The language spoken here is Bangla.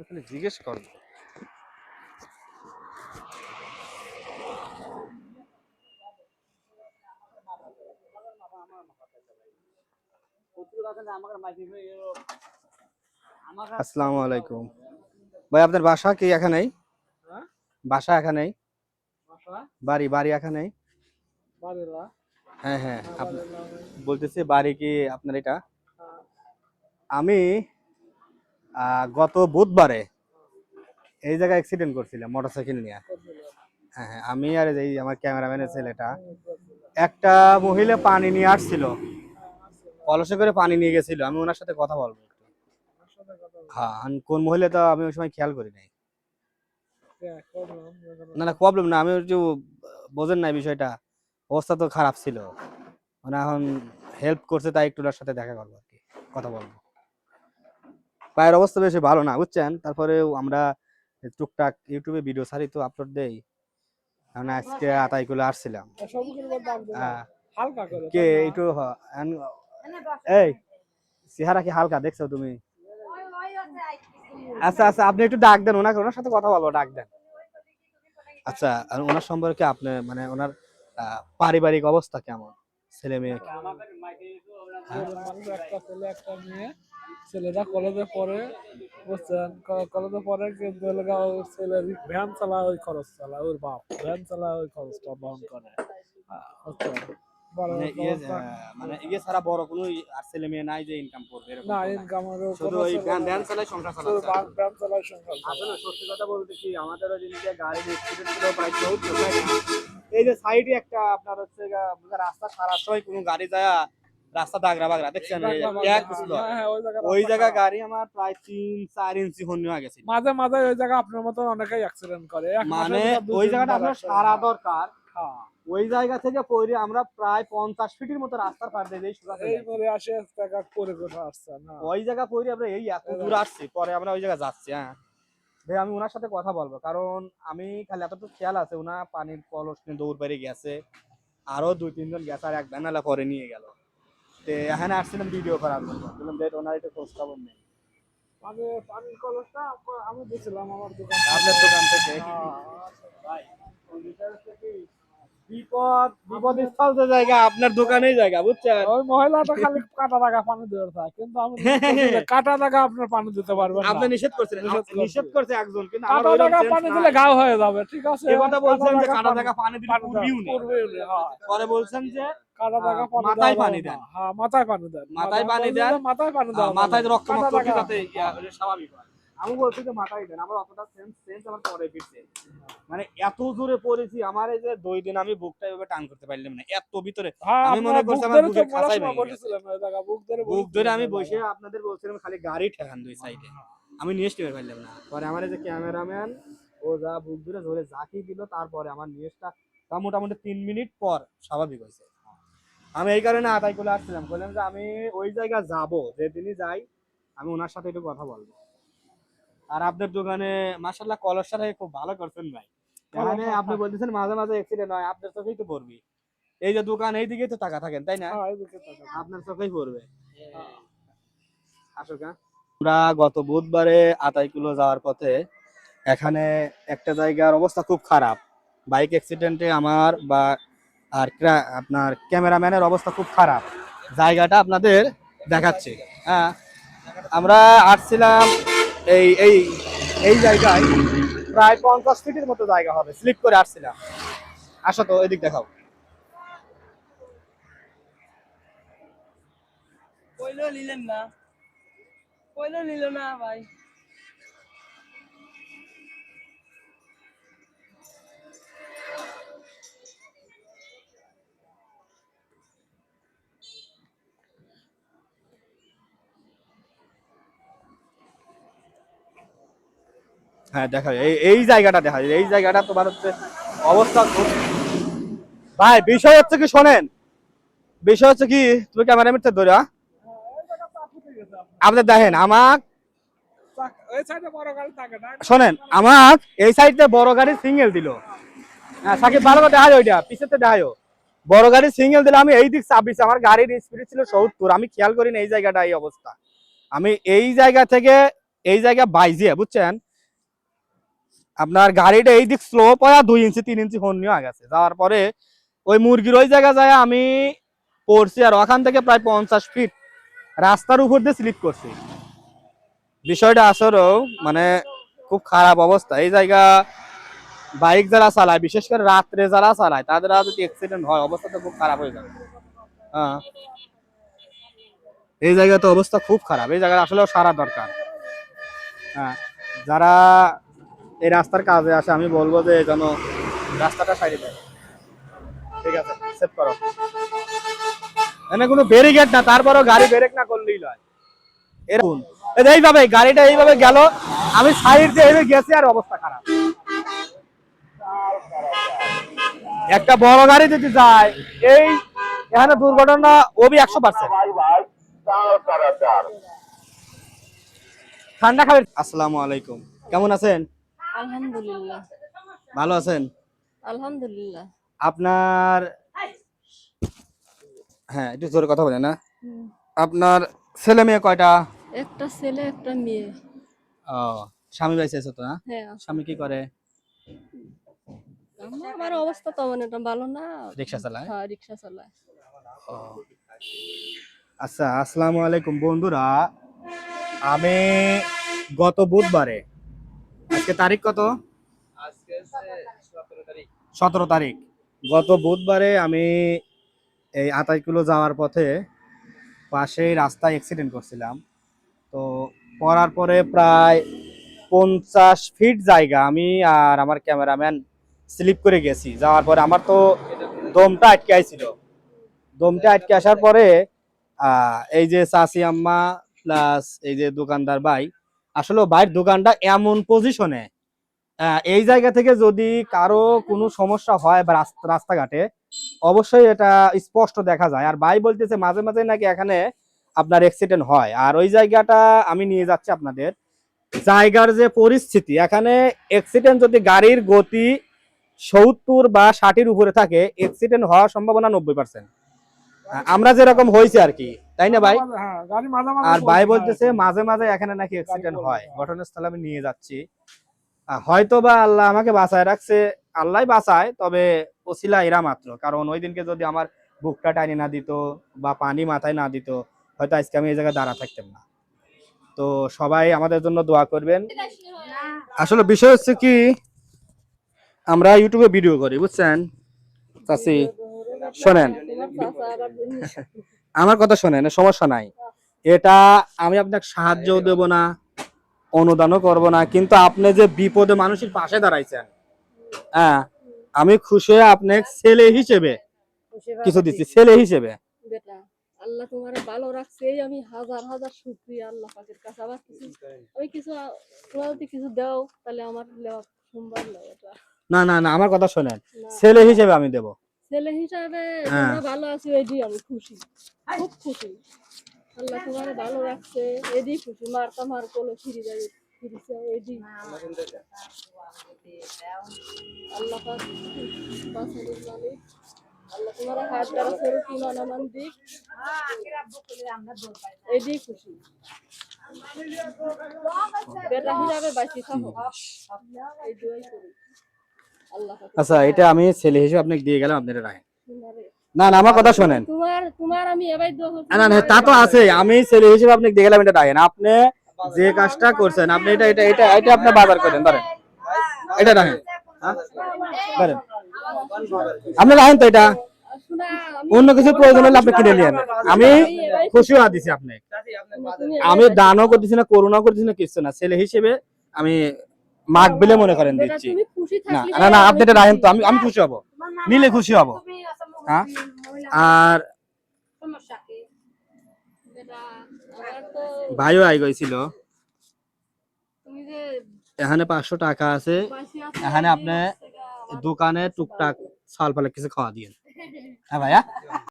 আপনি খালি জিজ্ঞেস করেন আসসালামু আলাইকুম। ভাই আপনার বাসা কি এখানেই? হ্যাঁ? বাসা এখানেই? বাড়ি বাড়ি এখানেই? হ্যাঁ হ্যাঁ আপ- বলতেছি বাড়ি কি আপনার এটা? আমি আহ, গত বুধবারে এই জায়গায় অ্যাক্সিডেন্ট করছিলাম মোটরসাইকেল নিয়ে। হ্যাঁ হ্যাঁ আমি আর এই আমার ক্যামেরাম্যানের ছেলেটা, একটা মহিলা পানি নিয়ে আসছিল কলসে করে পানি নিয়ে গেছিল, আমি ওনার সাথে কথা বলব। হ্যাঁ কোন মহিলা তো আমি ওই সময় খেয়াল করি নাই। না না প্রবলেম না, আমি একটু বোঝেন না এই বিষয়টা, অবস্থা তো খারাপ ছিল। মানে এখন হেল্প করছে তাই একটু ওনার সাথে দেখা করব আর কি, কথা বলব। পায়ের অবস্থা বেশি ভালো না বুঝছেন? তারপরেও আমরা টুকটাক ইউটিউবে ভিডিও ছাড়ি তো আপলোড দেই। মানে আজকে আতাই করে আসছিলাম। হ্যাঁ, হালকা করে কে একটু এই চেহারা কি হালকা দেখছ তুমি? আচ্ছা আচ্ছা আপনি একটু ডাক দেন ওনাকে ওনার সাথে কথা বলব ডাক দেন। আচ্ছা আর ওনার সম্পর্কে আপনি মানে ওনার পারিবারিক অবস্থা কেমন? ছেলে মেয়ে। মানুষ একটা ছেলে একটা কলেজে পড়ে বুঝছেন? কলেজে পড়ে কিন্তু ছেলের ভ্যান চালা ওই খরচ চালা ওর বাপ। ভ্যান চালা ওই খরচটা বহন করে। বুঝছেন? মানে ইয়ে মানে ইয়ে ছাড়া বড় কোনো আর ছেলে মেয়ে নাই যে ইনকাম করবে এরকম না ইনকাম শুধু ওই ভ্যান ভ্যান চালাই সংসার চালাচ্ছে। আর কি। ভ্যান চালায় সংসার আসলে সত্যি কথা বলতে কি আমাদের ওই ছিল প্রায় চৌদ্দ এই যে সাইডে একটা আপনার হচ্ছে রাস্তা সারার সময় কোনো গাড়ি যায় রাস্তা দাগরা বাগরা দেখছেন। হ্যাঁ, হ্যাঁ, ওই জায়গা গাড়ি আমার প্রায় তিন চার ইঞ্চি হন্য হয়ে গেছে। মাঝে মাঝে ওই জায়গা আপনার মতো অনেকেই অ্যাক্সিডেন্ট করে। মানে ওই জায়গাটা আপনার সারা দরকার। হ্যাঁ, ওই জায়গা থেকে পরে আমরা প্রায় পঞ্চাশ ফিটের মতো রাস্তার পার দিয়ে আসে আসছে না। ওই জায়গা পরে আমরা এই এত দূর আসছি পরে আমরা ওই জায়গা যাচ্ছি হ্যাঁ। ভাই আমি ওনার সাথে কথা বলব কারণ আমি খালি এতটুকু খেয়াল আছে ওনা পানির কলস নিয়ে দৌড় বেড়ে গেছে আরও দুই তিনজন গেছে আর এক ভ্যানালা পরে নিয়ে গেল। তো এখানে আসছিলাম ভিডিও করার জন্য। বললাম ডেট ওনার একটু খোঁজ খবর নেই। আমি পানির কলসটা আমি দিয়েছিলাম আমার দোকান আপনার দোকান থেকে? হ্যাঁ, ভাই। ওই বিষয় হচ্ছে কি, বিপদ স্থল জায়গা আপনার দোকানেই জায়গা বুঝছেন? ওই মহিলাটা খালি কাটা টাকা পানি দিয়ে থাকে কিন্তু আমি কাটা টাকা আপনার পানি দিতে পারবেন আপনি নিষেধ করছেন নিষেধ করছে। একজন কিন্তু কাটা sense পানি দিলে গাও হয়ে যাবে ঠিক আছে? এই কথা বলছেন যে কাটা টাকা পানি দিলে পূর্বেও নেই। হ্যাঁ। পরে বলছেন যে কাটা আহ, পানি মাথায় পানি দেন। হ্যাঁ মাথায় পানি দেন। মাথায় পানি দেন। মাথায় পানি দেওয়া মাথায় রক্ত যাতে স্বাভাবিক হয়। আমি বলছি যে মাথায় দেন আমার অতটা সেন্স সেন্স আমার পরে ফিরছে। মানে এত জোরে পড়েছি আমার এই যে দুই দিন আমি বুকটা এভাবে টান করতে পারলাম না এত ভিতরে। হ্যাঁ, আমি মনে করছি আমার মেলার খাঁচাই বুক ধরে বুক ধরে আমি বসে আপনাদের বলছিলাম খালি গাড়ি ঠেকান দুই সাইডে আমি নিয়ে টের পারলাম না। পরে আমার এই যে ক্যামেরাম্যান ও যা বুক ধরে ধরে জাকি দিল তারপরে আমার নিউজটা তা মোটামুটি তিন মিনিট পর স্বাভাবিক হয়েছে। আমি এই কারণে আদায় করে আসছিলাম। বললাম যে আমি ওই জায়গা যাব যেদিনই যাই আমি ওনার সাথে একটু কথা বলব। আর আপনার দোকানে মাসাল্লাহ কলসাটা খুব ভালো করছেন ভাই। এখানে আপনি বলতেছেন মাঝে মাঝে অ্যাক্সিডেন্ট হয় আপনার চোখেই তো পড়বি। এই যে দোকান এই দিকেই তো টাকা থাকেন তাই না? হ্যাঁ। আপনার চোখেই পড়বে। আসো। আমরা গত বুধবারে আতাইকুলো যাওয়ার পথে এখানে একটা জায়গার অবস্থা খুব খারাপ। বাইক অ্যাক্সিডেন্টে আমার বা আর আপনার ক্যামেরাম্যানের অবস্থা খুব খারাপ। জায়গাটা আপনাদের দেখাচ্ছি। হ্যাঁ আমরা আসছিলাম এই এই এই জায়গায় প্রায় পঞ্চাশ ফিটের মতো জায়গা হবে। স্লিপ করে আসছিলাম। আসো তো, এদিক দেখাও। কইলো নিলেন না। কইলো নিল না ভাই। হ্যাঁ দেখা যায়। এই জায়গাটা দেখা যায় এই জায়গাটা তোমার হচ্ছে অবস্থা ভাই, বিষয় হচ্ছে কি, শোনেন। বিষয় হচ্ছে কি, তুমি ক্যামেরা মিটতে ধরে? আপনাদের দেখেন, আমার শোনেন, আমার এই সাইডে বড় গাড়ি সিঙ্গেল দিল। হ্যাঁ সাকিব, ভালো করে দেখায় ওইটা পিছনে দেখায়ও বড় গাড়ি সিঙ্গেল দিলে, আমি এই দিক ছাব্বিশ, আমার গাড়ির স্পিড ছিল সত্তর, আমি খেয়াল করি না এই জায়গাটা, এই অবস্থা। আমি এই জায়গা থেকে, এই জায়গা বাইজে বুঝছেন? আপনার গাড়িটা এই দিক স্লো পয়া দুই ইঞ্চি তিন ইঞ্চি হন নিয়ে গেছে যাওয়ার পরে ওই মুরগির ওই জায়গা যায় আমি পড়ছি আর ওখান থেকে প্রায় পঞ্চাশ ফিট রাস্তার উপর দিয়ে স্লিপ করছি। বিষয়টা আসলেও মানে খুব খারাপ অবস্থা। এই জায়গা বাইক যারা চালায়, বিশেষ করে রাত্রে যারা চালায়, তাদের যদি অ্যাক্সিডেন্ট হয়, অবস্থা তো খুব খারাপ হয়ে যাবে। হ্যাঁ। এই জায়গায় তো অবস্থা খুব খারাপ। এই জায়গায় আসলেও সারা দরকার। হ্যাঁ। যারা এই রাস্তার কাজে আসে, আমি বলব যে যেন রাস্তাটা সাইডে দেয়। ঠিক আছে সেভ করো। এখানে কোনো ব্যারিকেড না, তারপরও গাড়ি ব্রেক না করলেই নয় এরকম এইভাবে, গাড়িটা এইভাবে গেল, আমি সাইড দিয়ে এইভাবে গেছি আর অবস্থা খারাপ। একটা বড় গাড়ি যদি যায়, এই এখানে দুর্ঘটনা ওবি একশো পার্সেন্ট ঠান্ডা খাবেন আসসালামু আলাইকুম। কেমন আছেন? আলহামদুলিল্লাহ। ভালো আছেন? আলহামদুলিল্লাহ। আপনার হ্যাঁ একটু জোরে কথা বলেন না আপনার ছেলে মেয়ে কয়টা? একটা ছেলে একটা মেয়ে। ও স্বামী বাইসে আছে তো না হ্যাঁ। স্বামী কি করে? আমার অবস্থা তেমন একটা ভালো না। রিক্সা চালায়? হ্যাঁ রিক্সা চালায়। আচ্ছা আসসালামু আলাইকুম বন্ধুরা। আমি গত বুধবারে আজকে তারিখ কত? সতেরো তারিখ। গত বুধবারে আমি এই আতাইকুলো যাওয়ার পথে পাশেই রাস্তায় অ্যাক্সিডেন্ট করছিলাম। তো করার পরে প্রায় পঞ্চাশ ফিট জায়গা আমি আর আমার ক্যামেরাম্যান স্লিপ করে গেছি। যাওয়ার পরে আমার তো দমটা আটকে আইছিল। দমটা আটকে আসার পরে এই যে চাচি আম্মা প্লাস এই যে দোকানদার ভাই আসলে ভাইয়ের দোকানটা এমন পজিশনে এই জায়গা থেকে যদি কারও কোনো সমস্যা হয় বা রাস্তা- রাস্তাঘাটে, অবশ্যই এটা স্পষ্ট দেখা যায়। আর ভাই বলতেছে মাঝে মাঝে নাকি এখানে আপনার অ্যাক্সিডেন্ট হয়। আর ওই জায়গাটা আমি নিয়ে যাচ্ছি আপনাদের। জায়গার যে পরিস্থিতি, এখানে অ্যাক্সিডেন্ট যদি গাড়ির গতি সত্তর বা ষাটের উপরে থাকে অ্যাক্সিডেন্ট হওয়ার সম্ভাবনা নব্বই পার্সেন্ট আমরা যেরকম হয়েছে আর কি তাই না ভাই? হ্যাঁ আর ভাই বলতেছে। মাঝে মাঝে এখানে নাকি অ্যাক্সিডেন্ট হয়। ঘটনাস্থলে আমি নিয়ে যাচ্ছি। হয়তো বা আল্লাহ আমাকে বাঁচায় রাখছে আল্লাহ বাঁচায় তবে ওসিলা এরা মাত্র। কারণ ওই দিনকে যদি আমার বুকটা টাইনে না দিত বা পানি মাথায় না দিত হয়তো আজকে আমি এই জায়গায় দাঁড়া থাকতাম না। তো সবাই আমাদের জন্য দোয়া করবেন। আসলে বিষয় হচ্ছে কি আমরা ইউটিউবে ভিডিও করি বুঝছেন? চাচি শোনেন। আমার কথা শোনেন সমস্যা নাই। এটা আমি আপনাকে সাহায্য দেব না অনুদানও করব না কিন্তু আপনি যে বিপদে মানুষের পাশে দাঁড়াইছেন হ্যাঁ আমি খুশি হয়ে আপনাকে ছেলে হিসেবে কিছু দিচ্ছি ছেলে হিসেবে। আল্লাহ তোমার ভালো রাখছে আমি হাজার হাজার শুক্রিয়া আল্লাহ পাকের কাছে। আবার কিছু আমি কিছু তোমরা যদি কিছু দাও তাহলে আমার লেওয়া সোমবার নেই এটা না না না আমার কথা শোনেন ছেলে হিসেবে আমি দেব। ছেলে হিসাবে হ্যাঁ। তোমরা ভালো আছো এডি আমি খুশি। খুব খুশি। আল্লাহ তোমার ভালো রাখছে। এডি খুশি। মারতা মার কোলে ফিরে যাবে ফিরেছে এডি। আল্লাহ পাক মালিক। আল্লাহ তোমার হাত দ্বারা সরু কি মানামান দিক। এডি খুশি। বেটা হিসাবে বাঁচি থাকো। এই দুয়াই করি। আচ্ছা এটা আমি ছেলে হিসেবে আপনাকে দিয়ে গেলাম আপনারা রাখেন। না না আমার কথা শোনেন। তোমার তোমার আমি দোয়া না না তা তো আছে। আমি ছেলে হিসেবে আপনাকে দিয়ে গেলাম এটা রাখেন। আপনি যে কাজটা করছেন আপনি এটা এটা এটা এটা আপনি বাজার করেন ধরেন। এটা রাখেন। হ্যাঁ? ধরেন। আপনি রাখেন তো এটা। অন্য কিছু প্রয়োজন হলে আপনি কিনে নিয়েন আমি খুশি হওয়া দিছি আপনি আমি দানও করতেছি না করুণাও করতেছি না কিছু না। ছেলে হিসেবে আমি মাগ বলে মনে করেন দিচ্ছি। না না না আপনি এটা রাখেন তো আমি আমি খুশি হব। নিলে খুশি হব। হ্যাঁ? আর ভাইও আই গেছিল। এখানে পাঁচশো টাকা আছে। এখানে আপনি দোকানে টুকটাক সাল ফালে কিছু খাওয়া দিয়ে হ্যাঁ ভাইয়া?